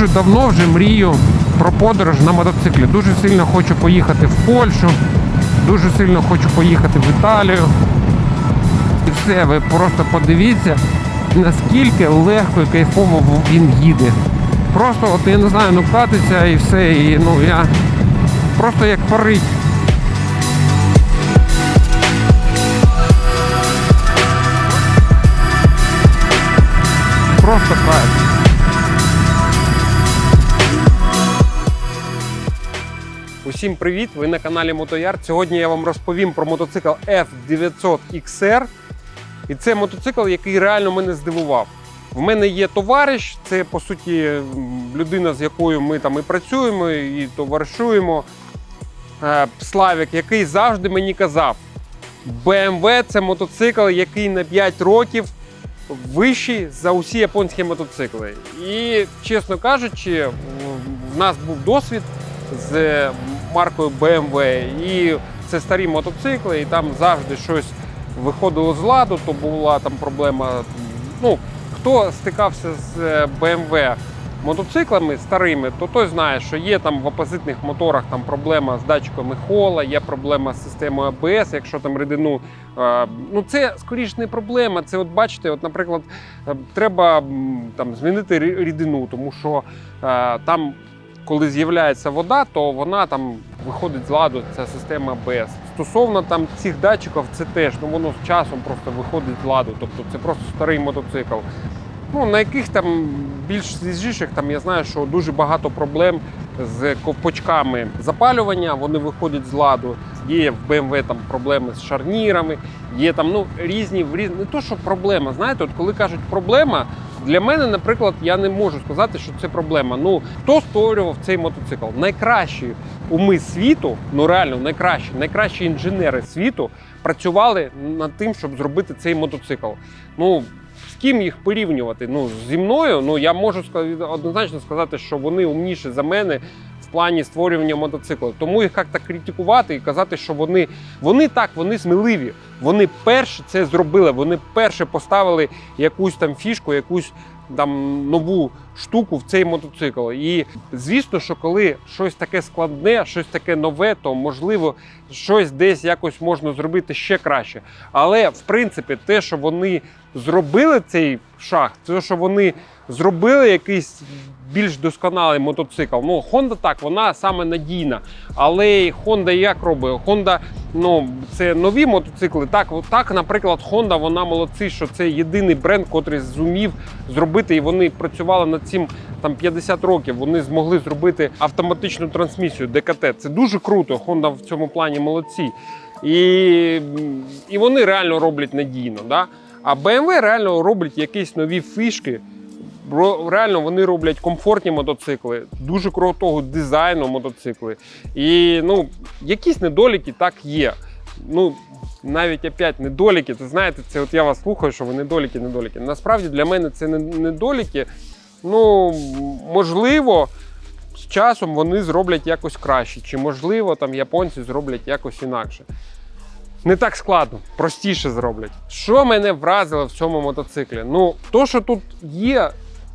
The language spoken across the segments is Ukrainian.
дуже давно вже мрію про подорож на мотоциклі. Дуже сильно хочу поїхати в Польщу, дуже сильно хочу поїхати в Італію. І все, ви просто подивіться, наскільки легко і кайфово він їде. Просто от я не знаю, ну катиться і все, і ну я просто як парить. Просто кайф. Усім привіт! Ви на каналі Мотояр. Сьогодні я вам розповім про мотоцикл F900 XR. І це мотоцикл, який реально мене здивував. В мене є товариш, це по суті людина, з якою ми там і працюємо, і товаришуємо. Е, Славік, який завжди мені казав: BMW це мотоцикл, який на 5 років вищий за усі японські мотоцикли. І, чесно кажучи, в нас був досвід з маркою BMW, і це старі мотоцикли, і там завжди щось виходило з ладу, то була там проблема. Ну, хто стикався з е, BMW мотоциклами старими, то той знає, що є там в опозитних моторах там проблема з датчиками хола, є проблема з системою АБС, якщо там рідину. е, Ну це скоріш не проблема. Це от бачите, от, наприклад, е, треба там змінити рідину, тому що там. Коли з'являється вода, то вона там виходить з ладу, ця система АБС. Стосовно там цих датчиків, це теж ну воно з часом просто виходить з ладу. Тобто це просто старий мотоцикл. Ну, на яких там більш свіжіших, там я знаю, що дуже багато проблем з ковпачками запалювання, вони виходять з ладу. Є в BMW там проблеми з шарнірами, є там ну різні в різні. Не то, що проблема. Знаєте, от коли кажуть проблема, для мене, наприклад, я не можу сказати, що це проблема. Ну хто створював цей мотоцикл? Найкращі уми світу, ну реально найкращі, найкращі інженери світу працювали над тим, щоб зробити цей мотоцикл. Ну з ким їх порівнювати? Ну зі мною, ну я можу однозначно сказати, що вони умніші за мене плані створювання мотоциклу. Тому їх як так критикувати і казати, що вони, вони так, вони сміливі. Вони перші це зробили. Вони перші поставили якусь там фішку, якусь там нову штуку в цей мотоцикл. І звісно, що коли щось таке складне, щось таке нове, то можливо щось десь якось можна зробити ще краще. Але в принципі, те, що вони зробили цей шаг, те, що вони зробили якийсь більш досконалий мотоцикл. Ну, Honda так, вона саме надійна. Але Honda як робить? Honda, ну, це нові мотоцикли. Так, так, наприклад, Honda, вона молодці, що це єдиний бренд, котрий зумів зробити, і вони працювали над цим там 50 років. Вони змогли зробити автоматичну трансмісію ДКТ. Це дуже круто. Honda в цьому плані молодці. І, і вони реально роблять надійно. Да? А BMW реально роблять якісь нові фішки. Реально вони роблять комфортні мотоцикли, дуже крутого дизайну мотоцикли. І ну, якісь недоліки так є. Ну, навіть опять недоліки, це знаєте, це от я вас слухаю, що ви недоліки, недоліки. Насправді для мене це не недоліки. Ну, можливо, з часом вони зроблять якось краще, чи можливо там японці зроблять якось інакше. Не так складно, простіше зроблять. Що мене вразило в цьому мотоциклі? Ну, то, що тут є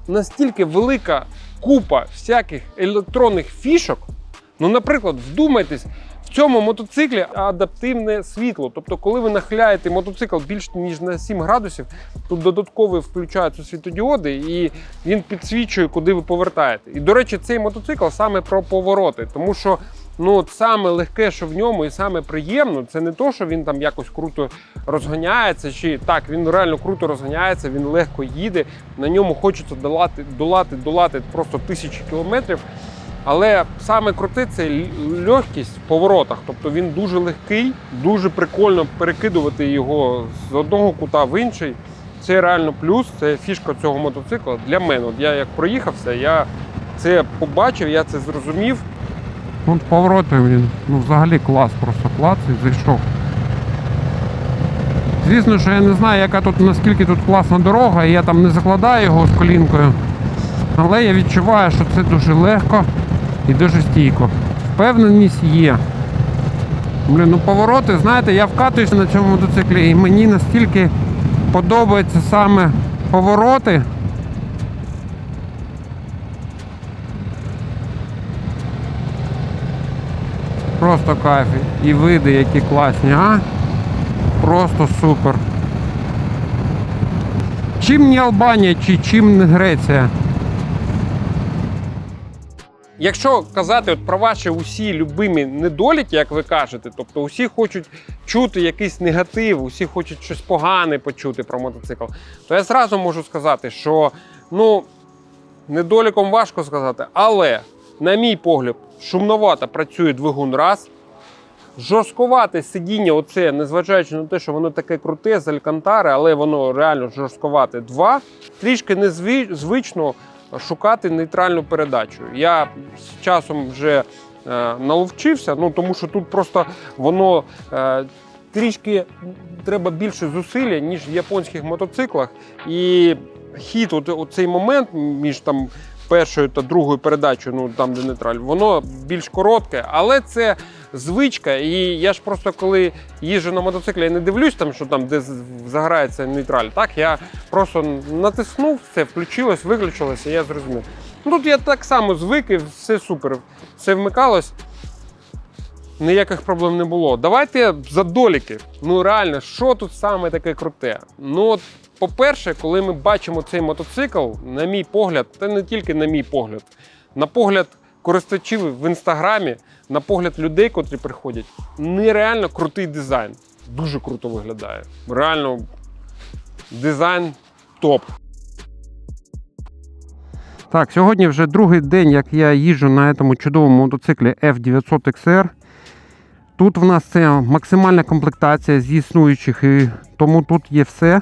настільки велика купа всяких електронних фішок. Ну, наприклад, вдумайтесь, в цьому мотоциклі адаптивне світло. Тобто, коли ви нахиляєте мотоцикл більш ніж на 7 градусів, тут додатково включаються світодіоди, і він підсвічує, куди ви повертаєте. І, до речі, цей мотоцикл саме про повороти, тому що ну, от саме легке, що в ньому, і саме приємно, це не то, що він там якось круто розганяється, чи так, він реально круто розганяється, він легко їде, на ньому хочеться долати, долати, долати просто тисячі кілометрів. Але саме круте це легкість в поворотах. Тобто він дуже легкий, дуже прикольно перекидувати його з одного кута в інший. Це реально плюс, це фішка цього мотоцикла для мене. От я як проїхався, я це побачив, я це зрозумів. От повороти він, ну взагалі клас, просто клас і зайшов. Звісно, що я не знаю, яка тут наскільки тут класна дорога, і я там не закладаю його з колінкою. Але я відчуваю, що це дуже легко і дуже стійко. Впевненість є. Блін, ну повороти, знаєте, я вкатуюся на цьому мотоциклі, і мені настільки подобаються саме повороти. Просто кайф. І види, які класні, а? Просто супер. Чим не Албанія чи чим не Греція? Якщо казати от про ваші усі любимі недоліки, як ви кажете, тобто усі хочуть чути якийсь негатив, усі хочуть щось погане почути про мотоцикл, то я зразу можу сказати, що ну, недоліком важко сказати, але, на мій погляд, шумновато працює двигун раз. Жорсткувате сидіння, оце, незважаючи на те, що воно таке круте з алькантари, але воно реально жорстковате. Два. Трішки незвично шукати нейтральну передачу. Я з часом вже е, наловчився, ну тому що тут просто воно е, трішки треба більше зусилля, ніж в японських мотоциклах. І хід, от, от цей момент між там першою та другою передачею, ну там де нейтраль, воно більш коротке, але це звичка. І я ж просто коли їжджу на мотоциклі, я не дивлюсь там, що там де заграється нейтраль. Так я просто натиснув, все включилось, виключилось, і я зрозумів. Ну тут я так само звик, і все супер. Все вмикалось. Ніяких проблем не було. Давайте за доліки. Ну реально, що тут саме таке круте? Ну, от, по-перше, коли ми бачимо цей мотоцикл, на мій погляд, та не тільки на мій погляд, на погляд користувачів в інстаграмі, на погляд людей, котрі приходять, нереально крутий дизайн. Дуже круто виглядає. Реально, дизайн топ. Так, сьогодні вже другий день, як я їжджу на цьому чудовому мотоциклі F900XR. Тут в нас це максимальна комплектація з існуючих, і тому тут є все.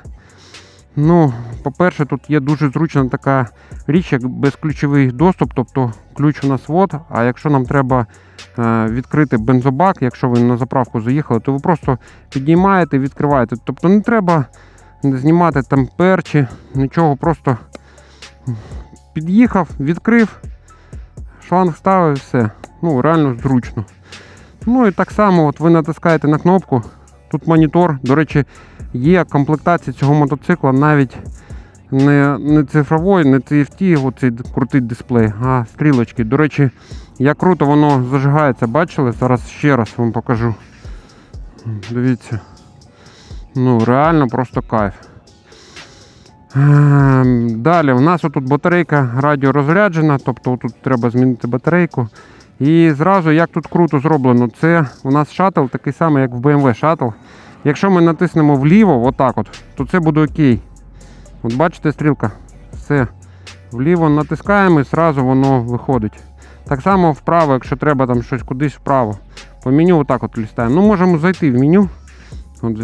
Ну, по-перше, тут є дуже зручна така річ, як безключовий доступ, тобто ключ у нас вот. А якщо нам треба е, відкрити бензобак, якщо ви на заправку заїхали, то ви просто піднімаєте, відкриваєте. Тобто не треба знімати там перчі, нічого, просто під'їхав, відкрив, шланг ставив, все. Ну, реально зручно. Ну і так само от ви натискаєте на кнопку. Тут монітор. До речі, є комплектація цього мотоцикла навіть не, не цифрової, не TFT, оцей крутий дисплей, а стрілочки. До речі, як круто воно зажигається, бачили? Зараз ще раз вам покажу. Дивіться. Ну, реально просто кайф. Ем, Далі, у нас тут батарейка радіорозряджена, тобто тут треба змінити батарейку. І зразу, як тут круто зроблено, це у нас шаттл такий самий, як в BMW шаттл. Якщо ми натиснемо вліво, отак от, то це буде окей. От бачите стрілка? Все. Вліво натискаємо і зразу воно виходить. Так само вправо, якщо треба там щось кудись вправо. По меню отак от лістаємо. Ну, можемо зайти в меню. От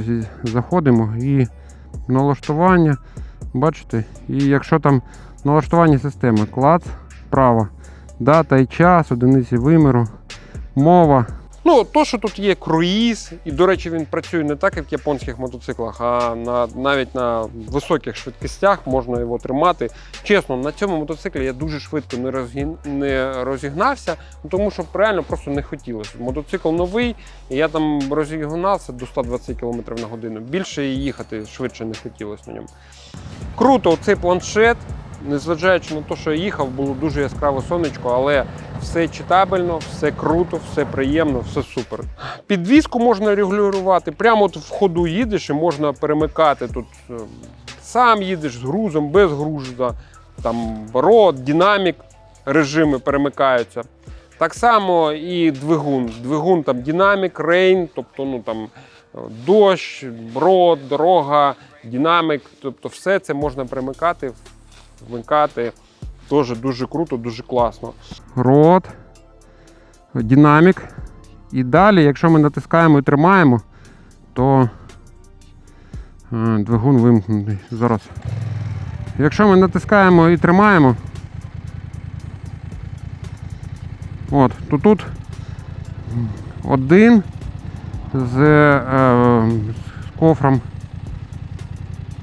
заходимо і налаштування. Бачите? І якщо там налаштування системи, клац, вправо, дата і час, одиниці виміру, мова. Ну, то, що тут є круїз, і, до речі, він працює не так, як в японських мотоциклах, а на, навіть на високих швидкостях можна його тримати. Чесно, на цьому мотоциклі я дуже швидко не, розгін... не розігнався, тому що реально просто не хотілося. Мотоцикл новий, і я там розігнався до 120 км на годину. Більше їхати швидше не хотілося на ньому. Круто, цей планшет. Незважаючи на те, що я їхав, було дуже яскраве сонечко, але все читабельно, все круто, все приємно, все супер. Підвізку можна регулювати. Прямо от в ходу їдеш і можна перемикати тут. е, Сам їдеш з грузом, без груза, там рот, динамік, режими перемикаються. Так само і двигун. Двигун там динамік, рейн, тобто ну там е, дощ, брод, дорога, динамік, тобто все це можна перемикати, вмикати. Теж дуже круто, дуже класно. Рот, динамік. І далі, якщо ми натискаємо і тримаємо, то е, двигун вимкнутий. Зараз. Якщо ми натискаємо і тримаємо, от, то тут один з, е, з кофром.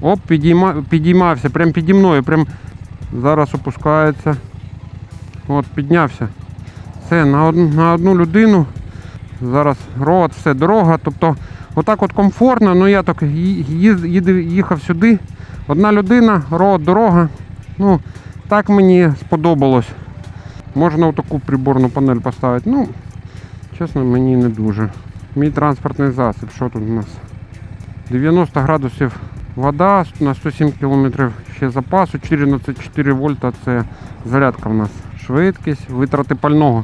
Оп, підійма, підіймався, прям піді мною, прям зараз опускається. От, піднявся. Все, на одну, на одну людину. Зараз рот, все, дорога. Тобто, отак от комфортно, ну я так ї- їз- їде- їхав сюди. Одна людина, рот, дорога. Ну, так мені сподобалось. Можна отаку приборну панель поставити. Ну, Чесно, мені не дуже. Мій транспортний засіб, що тут у нас? 90 градусів вода на 107 км ще запасу, 14,4 вольта це зарядка в нас. Швидкість, витрати пального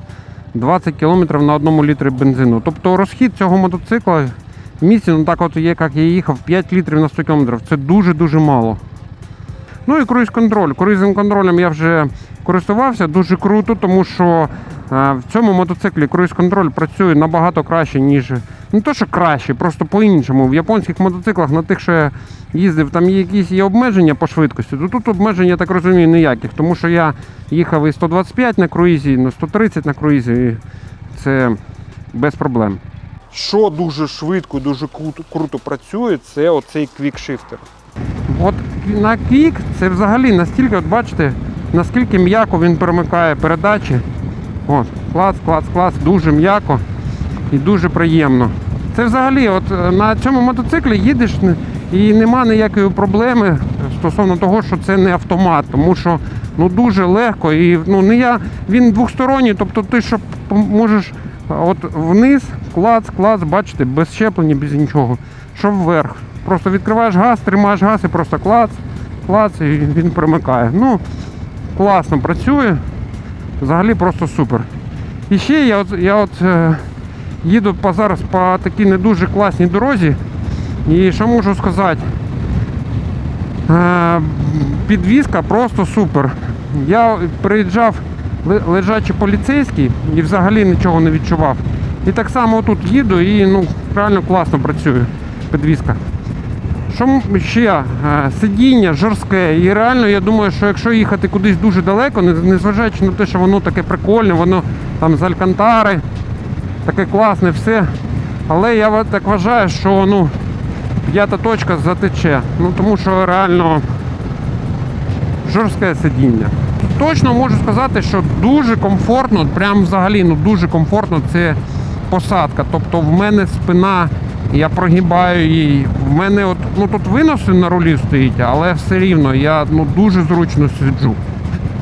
20 км на одному літрі бензину. Тобто розхід цього мотоцикла в місті, ну так от є, як я їхав, 5 літрів на 100 км. Це дуже-дуже мало. Ну і круїз-контроль. Круїзним контролем я вже користувався, дуже круто, тому що в цьому мотоциклі круїз-контроль працює набагато краще, ніж не то, що краще, просто по-іншому. В японських мотоциклах на тих, що я їздив, там є якісь є обмеження по швидкості. То тут обмежень, я так розумію, ніяких, тому що я їхав і 125 на круїзі, і на 130 на круїзі. І це без проблем. Що дуже швидко і дуже круто, круто працює, це оцей квікшифтер. От на квік це взагалі настільки, от бачите, наскільки м'яко він перемикає передачі. От, клац, клац, клац, дуже м'яко і дуже приємно. Це взагалі, от е, на цьому мотоциклі їдеш і нема ніякої проблеми стосовно того, що це не автомат, тому що ну дуже легко і ну не я він двосторонній, тобто ти що можеш от вниз, клац, клац, бачите, без щеплення, без нічого. Що вверх. Просто відкриваєш газ, тримаєш газ і просто клац, клац, і він перемикає. Ну, класно працює. Взагалі просто супер. І ще я от, я от е, їду по, зараз по такій не дуже класній дорозі. І що можу сказати? Е, підвізка просто супер. Я приїжджав лежачий поліцейський і взагалі нічого не відчував. І так само тут їду і ну, реально класно працює підвізка. Що ще? Е, Сидіння жорстке. І реально я думаю, що якщо їхати кудись дуже далеко, незважаючи на те, що воно таке прикольне, воно там з алькантари, таке класне все. Але я так вважаю, що ну, п'ята точка затече. Ну тому що реально жорстке сидіння. Точно можу сказати, що дуже комфортно, прям взагалі ну дуже комфортно це посадка. Тобто в мене спина, я прогибаю її. В мене от ну тут виноси на рулі стоїть, але все рівно я ну дуже зручно сиджу.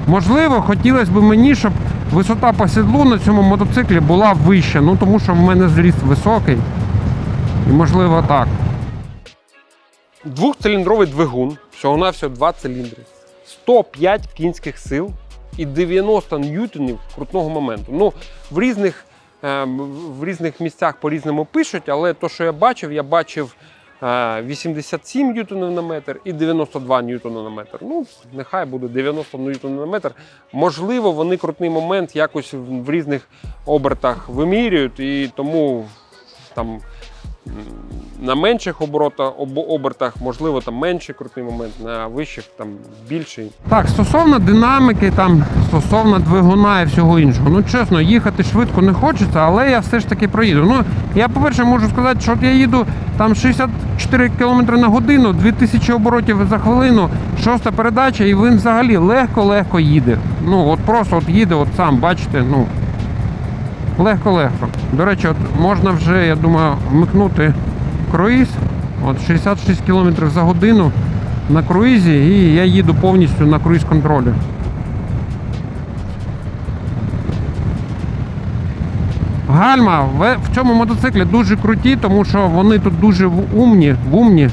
Можливо, хотілося б мені, щоб висота по сідлу на цьому мотоциклі була вища, ну тому що в мене зріст високий. І можливо так. Двохциліндровий двигун, всього-навсього два циліндри, 105 кінських сил і 90 ньютонів крутного моменту. Ну, в різних, в різних місцях по-різному пишуть, але то, що я бачив, я бачив е, 87 ньютонів на метр і 92 ньютона на метр. Ну, нехай буде 90 ньютонів на метр. Можливо, вони крутний момент якось в, різних обертах вимірюють, і тому там на менших оборотах, об, обертах, можливо, там менший крутий момент, на вищих там більший. Так, стосовно динаміки, там, стосовно двигуна і всього іншого. Ну, чесно, їхати швидко не хочеться, але я все ж таки проїду. Ну, я, по-перше, можу сказати, що я їду там 64 км на годину, 2000 оборотів за хвилину, шоста передача, і він взагалі легко-легко їде. Ну, от просто от їде, от сам, бачите, ну. Легко-легко. До речі, от можна вже, я думаю, вмикнути круїз. От 66 км за годину на круїзі, і я їду повністю на круїз контролі. Гальма в цьому мотоциклі дуже круті, тому що вони тут дуже умні, умні.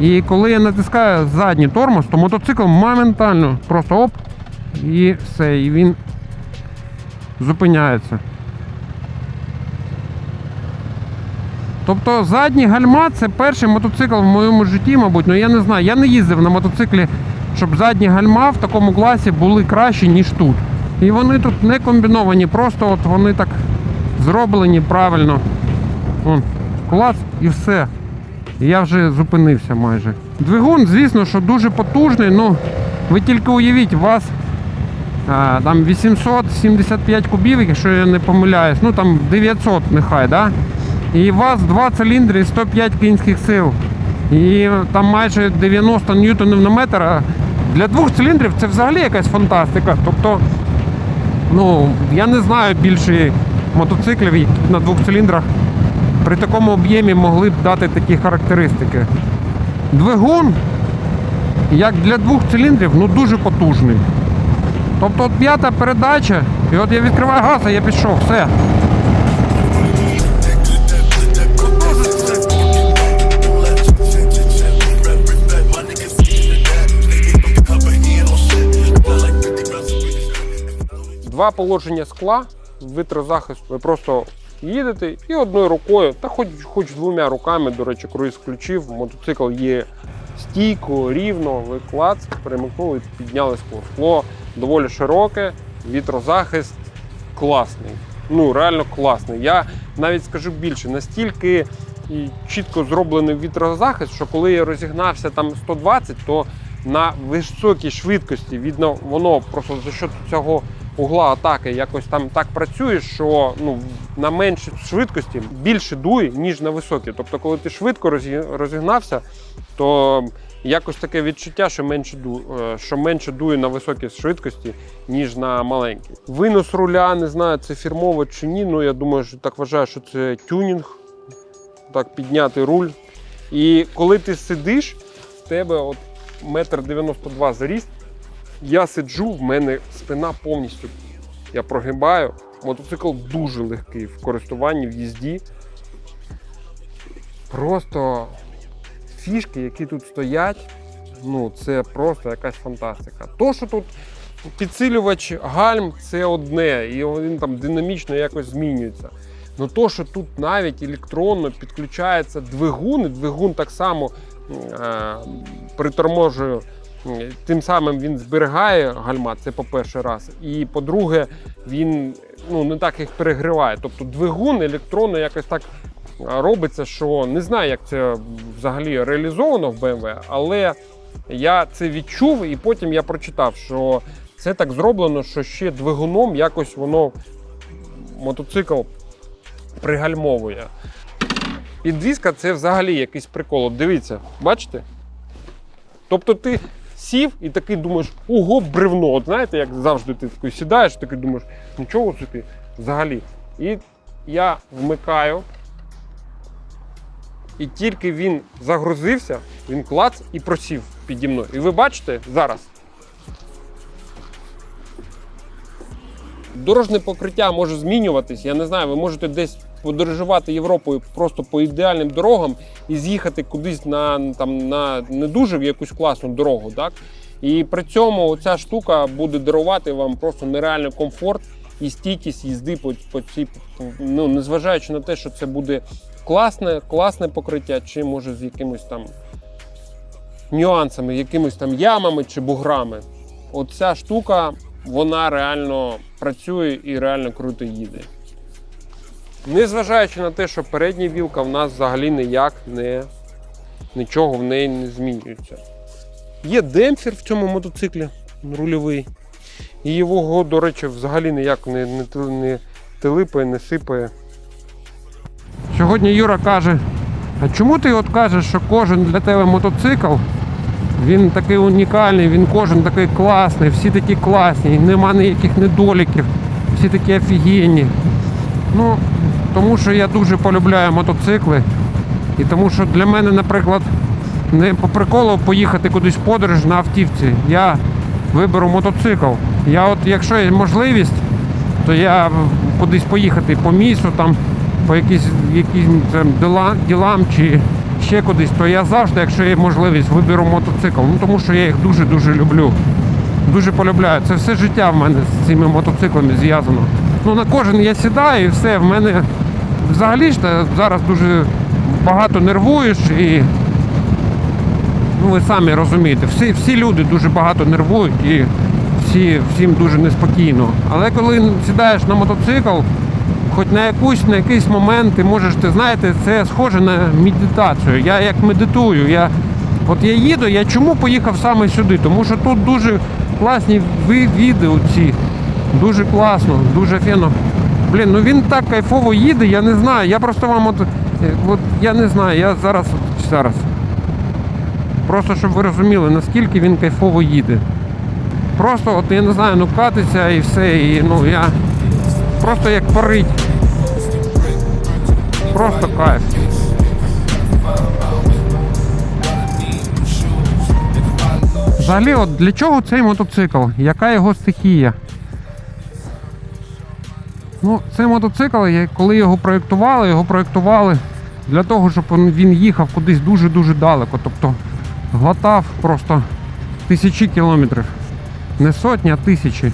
І коли я натискаю задній тормоз, то мотоцикл моментально просто оп, і все, і він зупиняється. Тобто задні гальма це перший мотоцикл в моєму житті, мабуть. Ну я не знаю. Я не їздив на мотоциклі, щоб задні гальма в такому класі були кращі, ніж тут. І вони тут не комбіновані, просто от вони так зроблені правильно. Вон, клац і все. Я вже зупинився майже. Двигун, звісно, що дуже потужний, ну ви тільки уявіть, у вас а, там 875 кубів, якщо я не помиляюсь, ну там 900 нехай, да? І у вас два циліндри і 105 кінських сил. І там майже 90 ньютонів на метр. Для двох циліндрів це взагалі якась фантастика. Тобто, ну, я не знаю більше мотоциклів, які на двох циліндрах при такому об'ємі могли б дати такі характеристики. Двигун, як для двох циліндрів, ну дуже потужний. Тобто от п'ята передача, і от я відкриваю газ, а я пішов, все. Два положення скла, вітрозахист. Ви просто їдете і одною рукою, та хоч, хоч двома руками, до речі, круїз включив. Мотоцикл є стійко, рівно, ви клац, перемикнули, підняли скло. Скло доволі широке, вітрозахист класний. Ну, реально класний. Я навіть скажу більше, настільки чітко зроблений вітрозахист, що коли я розігнався там 120, то на високій швидкості видно, воно просто за що цього угла атаки якось там так працює, що ну, на меншій швидкості більше дує, ніж на високій. Тобто, коли ти швидко розігнався, то якось таке відчуття, що менше ду, е, що менше дує на високій швидкості, ніж на маленькій. Винос руля, не знаю, це фірмово чи ні. Ну я думаю, що так вважаю, що це тюнінг. Так, підняти руль. І коли ти сидиш, в тебе от метр 92 заріст. Я сиджу, в мене спина повністю. Я прогибаю. Мотоцикл дуже легкий в користуванні, в їзді. Просто фішки, які тут стоять, ну це просто якась фантастика. То, що тут підсилювач гальм, це одне, і він там динамічно якось змінюється. Ну то, що тут навіть електронно підключається двигун, і двигун так само е, приторможує, тим самим він зберігає гальма, це по-перше раз. І по-друге, він ну, не так їх перегріває. Тобто двигун електронно якось так робиться, що не знаю, як це взагалі реалізовано в BMW, але я це відчув, і потім я прочитав, що це так зроблено, що ще двигуном якось воно мотоцикл пригальмовує. Підвізка це взагалі якийсь прикол. Дивіться, бачите? Тобто ти сів і такий думаєш, ого, бревно. От знаєте, як завжди ти такий сідаєш, такий думаєш, нічого собі взагалі. І я вмикаю. І тільки він загрузився, він клац і просів піді мною. І ви бачите зараз. Дорожне покриття може змінюватись. Я не знаю, ви можете десь подорожувати Європою просто по ідеальним дорогам і з'їхати кудись на, там, на не дуже якусь класну дорогу. Так? І при цьому ця штука буде дарувати вам просто нереальний комфорт і стійкість їзди по, по цій, ну, незважаючи на те, що це буде класне, класне покриття, чи може з якимось там нюансами, якимись там ямами чи буграми. Оця штука, вона реально працює і реально круто їде. Незважаючи на те, що передня вілка в нас взагалі ніяк не нічого в неї не змінюється. Є демпфер в цьому мотоциклі рульовий. І його, до речі, взагалі ніяк не, не, не тилипає, не сипає. Сьогодні Юра каже: а чому ти от кажеш, що кожен для тебе мотоцикл, він такий унікальний, він кожен такий класний, всі такі класні, нема ніяких недоліків, всі такі офігенні. Ну, тому що я дуже полюбляю мотоцикли. І тому що для мене, наприклад, не по приколу поїхати кудись в подорож на автівці. Я виберу мотоцикл. Я от, якщо є можливість, то я кудись поїхати по місту, там, по якісь, якісь там, діла, ділам чи ще кудись, то я завжди, якщо є можливість, виберу мотоцикл. Ну тому що я їх дуже-дуже люблю. Дуже полюбляю. Це все життя в мене з цими мотоциклами зв'язано. Ну на кожен я сідаю і все. В мене взагалі ж зараз дуже багато нервуєш і ну ви самі розумієте, всі, всі люди дуже багато нервують і всі, всім дуже неспокійно. Але коли сідаєш на мотоцикл, хоч на якусь на якийсь момент ти можеш, ти знаєте, це схоже на медитацію. Я як медитую, я от я їду, я чому поїхав саме сюди? Тому що тут дуже класні відео ці. Дуже класно, дуже фіно. Блін, ну він так кайфово їде, я не знаю. Я просто вам от, е, от я не знаю, я зараз зараз. Просто щоб ви розуміли, наскільки він кайфово їде. Просто от я не знаю, ну катиться і все, і ну я просто як парить. Просто кайф. Взагалі, от для чого цей мотоцикл? Яка його стихія? Ну, цей мотоцикл, коли його проєктували, його проєктували для того, щоб він- їхав кудись дуже-дуже далеко. Тобто глотав просто тисячі кілометрів. Не сотні, а тисячі.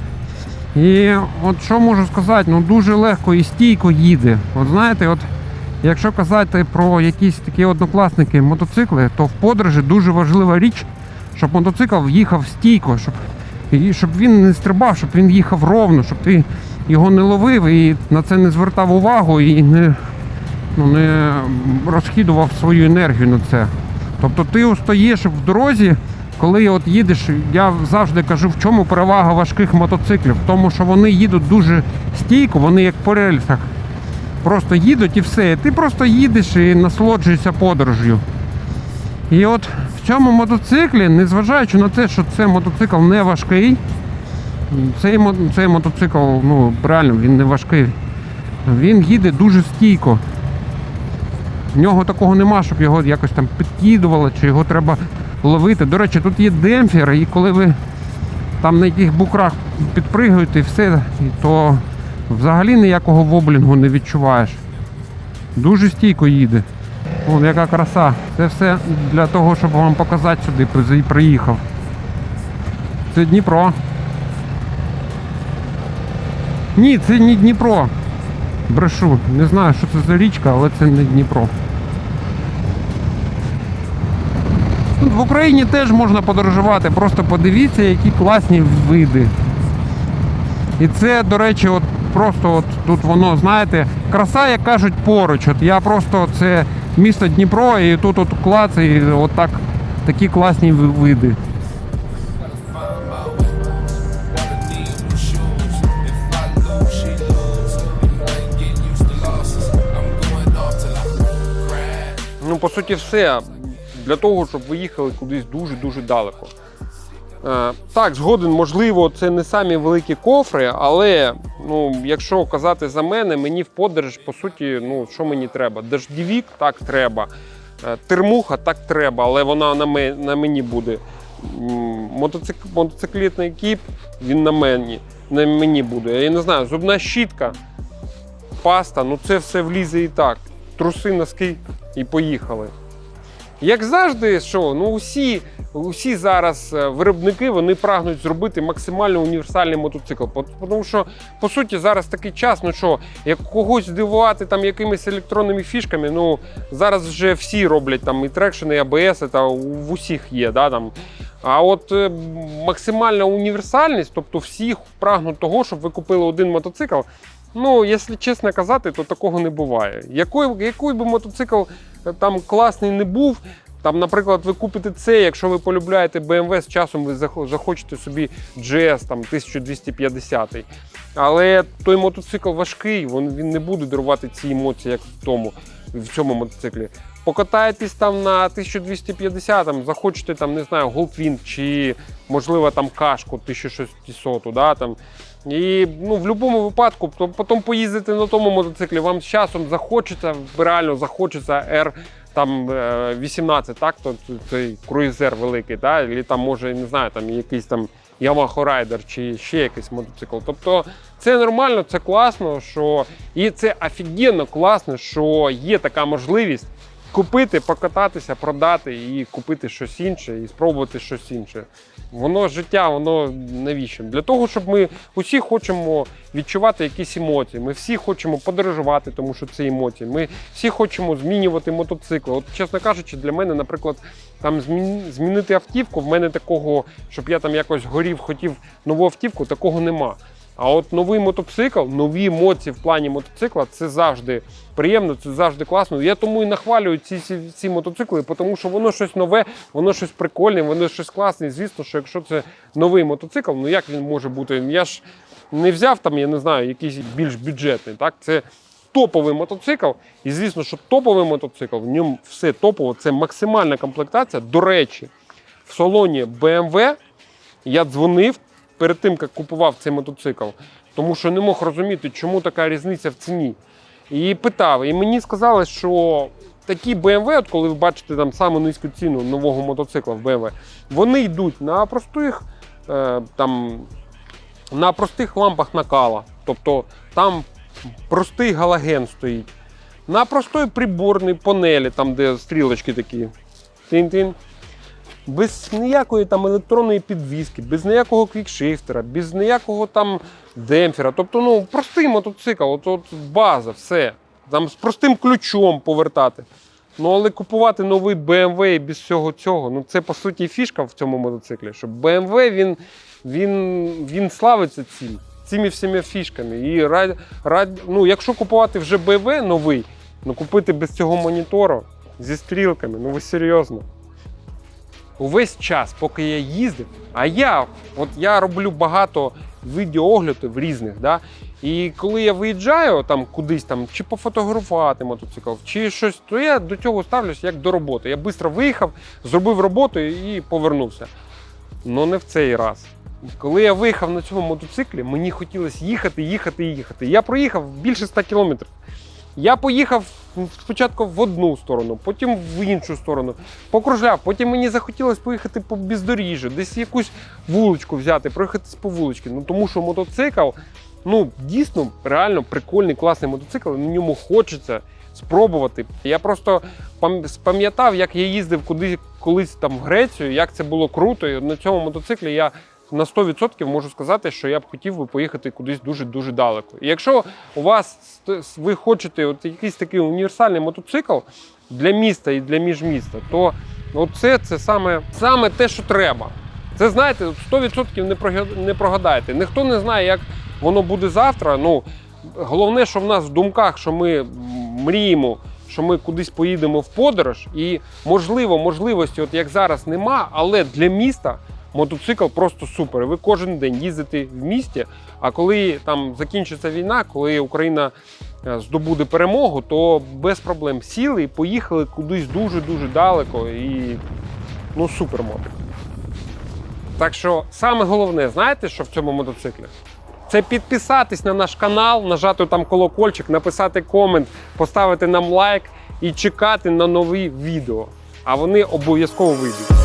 І от що можу сказати, ну дуже легко і стійко їде. От знаєте, от якщо казати про якісь такі однокласники мотоцикли, то в подорожі дуже важлива річ, щоб мотоцикл їхав стійко, щоб, і щоб він не стрибав, щоб він їхав ровно, щоб ти його не ловив і на це не звертав увагу і не, ну, не розхідував свою енергію на це. Тобто ти устоїш в дорозі, коли от їдеш, я завжди кажу, в чому перевага важких мотоциклів, в тому, що вони їдуть дуже стійко, вони як по рельсах. Просто їдуть і все. Ти просто їдеш і насолоджуєшся подорожю. І от в цьому мотоциклі, незважаючи на те, що це мотоцикл не важкий, цей, цей мотоцикл, ну реально, він не важкий. Він їде дуже стійко. В нього такого нема, щоб його якось там підкидувало, чи його треба ловити. До речі, тут є демпфер, і коли ви там на яких букрах підпригуєте і все, то взагалі ніякого воблінгу не відчуваєш. Дуже стійко їде. Вон яка краса. Це все для того, щоб вам показати сюди, приїхав. Це Дніпро. Ні, це не Дніпро. Брешу. Не знаю, що це за річка, але це не Дніпро. В Україні теж можна подорожувати, просто подивіться, які класні види. І це, до речі, от просто от тут воно, знаєте, краса, як кажуть, поруч. От я просто це місто Дніпро, і тут от клац, і от так, такі класні види. Ну, по суті, все. Для того, щоб ви їхали кудись дуже-дуже далеко. Е, так, згоден, можливо, це не самі великі кофри, але ну, якщо казати за мене, мені в подорож, по суті, ну, що мені треба? Дождівік так треба. Е, термуха так треба, але вона на, ме- на мені буде. Мотоцик, мотоциклетний кіп, він на мені, на мені буде. Я не знаю, зубна щітка, паста, ну це все влізе і так. Труси, носки і поїхали. Як завжди, що ну усі, усі зараз е, виробники вони прагнуть зробити максимально універсальний мотоцикл. Тому що по суті зараз такий час, ну що, як когось здивувати там якимись електронними фішками, ну зараз вже всі роблять там і трекшени, і АБС, та в усіх є. Да, там. А от е, максимальна універсальність, тобто всі прагнуть того, щоб ви купили один мотоцикл. Ну, якщо чесно казати, то такого не буває. Який, який би мотоцикл е, там класний не був. Там, наприклад, ви купите це, якщо ви полюбляєте BMW, з часом ви захочете собі GS там 1250. Але той мотоцикл важкий, він, він не буде дарувати ці емоції, як в тому, в цьому мотоциклі. Покатаєтесь там на 1250, там, захочете там, не знаю, Goldwing чи можливо там кашку 1600, да, там, і ну, в будь-якому випадку, то потім поїздити на тому мотоциклі, вам з часом захочеться, реально захочеться R там е, 18, так, то цей круїзер великий, да, і там може, не знаю, там якийсь там Yamaha Rider чи ще якийсь мотоцикл. Тобто це нормально, це класно, що і це офігенно класно, що є така можливість купити, покататися, продати і купити щось інше, і спробувати щось інше. Воно життя, воно навіщо? Для того, щоб ми усі хочемо відчувати якісь емоції. Ми всі хочемо подорожувати, тому що це емоції. Ми всі хочемо змінювати мотоцикли. От, чесно кажучи, для мене, наприклад, там змінити автівку, в мене такого, щоб я там якось горів, хотів нову автівку, такого нема. А от новий мотоцикл, нові емоції в плані мотоцикла це завжди приємно, це завжди класно. Я тому і нахвалюю ці, ці, ці мотоцикли, тому що воно щось нове, воно щось прикольне, воно щось класне. Звісно, що якщо це новий мотоцикл, ну як він може бути? Я ж не взяв там, я не знаю, якийсь більш бюджетний. Так, це топовий мотоцикл. І звісно, що топовий мотоцикл, в ньому все топово, це максимальна комплектація. До речі, в салоні BMW я дзвонив перед тим, як купував цей мотоцикл, тому що не мог розуміти, чому така різниця в ціні. І питав, і мені сказали, що такі BMW, от коли ви бачите там саму низьку ціну нового мотоцикла в BMW, вони йдуть на простих е, там, на простих лампах накала. Тобто там простий галоген стоїть. На простій приборній панелі, там де стрілочки такі. Тин-тин. Без ніякої там електронної підвіски, без ніякого квікшифтера, без ніякого там демпфера. Тобто, ну, простий мотоцикл, от, от база, все. Там з простим ключом повертати. Ну, але купувати новий BMW без всього цього, ну це по суті фішка в цьому мотоциклі. Що BMW він, він, він славиться цим, цими всіма фішками. І рад, рад, ну, якщо купувати вже BMW новий, ну купити без цього монітору зі стрілками, ну ви серйозно. Увесь час, поки я їздив, а я, от я роблю багато відеооглядів різних, да? І коли я виїжджаю там кудись там, чи пофотографувати мотоцикл, чи щось, то я до цього ставлюся як до роботи. Я швидко виїхав, зробив роботу і повернувся. Ну не в цей раз. Коли я виїхав на цьому мотоциклі, мені хотілося їхати, їхати, їхати. Я проїхав більше 100 кілометрів. Я поїхав спочатку в одну сторону, потім в іншу сторону, покружляв. Потім мені захотілося поїхати по бездоріжжю, десь якусь вуличку взяти, проїхатись по вуличці. Ну тому що мотоцикл, ну дійсно реально прикольний, класний мотоцикл. На ньому хочеться спробувати. Я просто пам- спам'ятав, як я їздив куди колись там в Грецію, як це було круто. І на цьому мотоциклі я на 100% можу сказати, що я б хотів би поїхати кудись дуже-дуже далеко. І якщо у вас ви хочете от якийсь такий універсальний мотоцикл для міста і для міжміста, то оце це саме, саме те, що треба. Це знаєте, от 100% не прога- не прогадаєте. Ніхто не знає, як воно буде завтра. Ну головне, що в нас в думках, що ми мріємо, що ми кудись поїдемо в подорож, і можливо, можливості, от як зараз, нема, але для міста мотоцикл просто супер. Ви кожен день їздите в місті. А коли там закінчиться війна, коли Україна е, здобуде перемогу, то без проблем сіли і поїхали кудись дуже дуже далеко. І ну супер мотик. Так що саме головне, знаєте, що в цьому мотоциклі? Це підписатись на наш канал, нажати там колокольчик, написати комент, поставити нам лайк і чекати на нові відео. А вони обов'язково вийдуть.